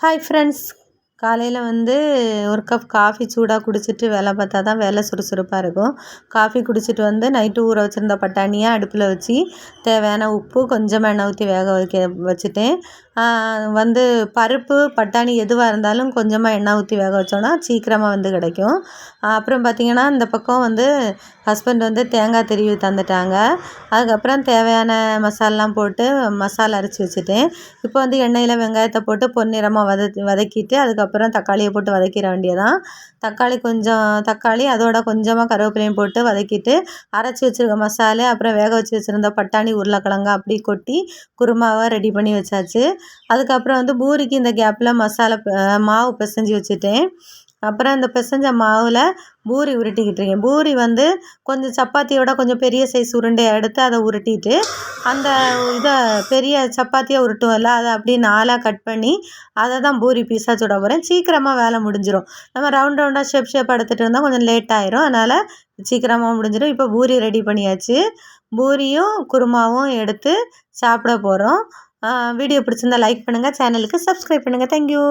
Hi friends காலையில் வந்து ஒரு கப் காஃபி சூடாக குடிச்சிட்டு வேலை பார்த்தா தான் வேலை சுறுசுறுப்பாக இருக்கும். காஃபி குடிச்சிட்டு வந்து நைட்டு ஊற வச்சுருந்த பட்டாணியை அடுப்பில் வச்சு தேவையான உப்பு கொஞ்சமாக எண்ணெய் ஊற்றி வேக வைக்க வச்சுட்டேன். வந்து பருப்பு பட்டாணி எதுவாக இருந்தாலும் கொஞ்சமாக எண்ணெய் ஊற்றி வேக வச்சோன்னா சீக்கிரமாக வந்து கிடைக்கும். அப்புறம் பார்த்திங்கன்னா இந்த பக்கம் வந்து ஹஸ்பண்ட் வந்து தேங்காய் திருவி தந்துட்டாங்க. அதுக்கப்புறம் தேவையான மசாலாலாம் போட்டு மசாலா அரைச்சி வச்சுட்டேன். இப்போ வந்து எண்ணெயில் வெங்காயத்தை போட்டு பொன்னிறமாக வத வதக்கிட்டு அதுக்கப்புறம் தக்காளியை போட்டு வதக்கிட வேண்டியதான் தக்காளி கொஞ்சம் தக்காளி அதோட கொஞ்சமாக கருவேப்பிலையும் போட்டு வதக்கிட்டு அரைச்சி வச்சுருக்க மசாலா அப்புறம் வேக வச்சு வச்சுருந்த பட்டாணி உருளைக்கிழங்கு அப்படி கொட்டி குருமாவை ரெடி பண்ணி வச்சாச்சு. அதுக்கப்புறம் வந்து பூரிக்கு இந்த கேப்பில் மசாலா மாவு பிசைஞ்சு வச்சுட்டேன். அப்புறம் இந்த பிசைஞ்ச மாவில் பூரி உருட்டிக்கிட்டு இருக்கேன். பூரி வந்து கொஞ்சம் சப்பாத்தியோட கொஞ்சம் பெரிய சைஸ் உருண்டையை எடுத்து அதை உருட்டிட்டு அந்த இதை பெரிய சப்பாத்தியாக உருட்டுவோம்ல அதை அப்படியே நாலாக கட் பண்ணி அதை தான் பூரி பீஸாக சுட போகிறேன் சீக்கிரமாக வேலை முடிஞ்சிடும் நம்ம ரவுண்ட் ரவுண்டாக ஷேப் ஷேப் எடுத்துகிட்டு இருந்தால் கொஞ்சம் லேட் ஆயிரும். அதனால் சீக்கிரமாக முடிஞ்சிடும் இப்போ பூரி ரெடி பண்ணியாச்சு. பூரியும் குருமாவும் எடுத்து சாப்பிட போகிறோம் வீடியோ பிடிச்சிருந்தா லைக் பண்ணுங்கள் சேனலுக்கு சப்ஸ்கிரைப் பண்ணுங்கள் தேங்க்யூ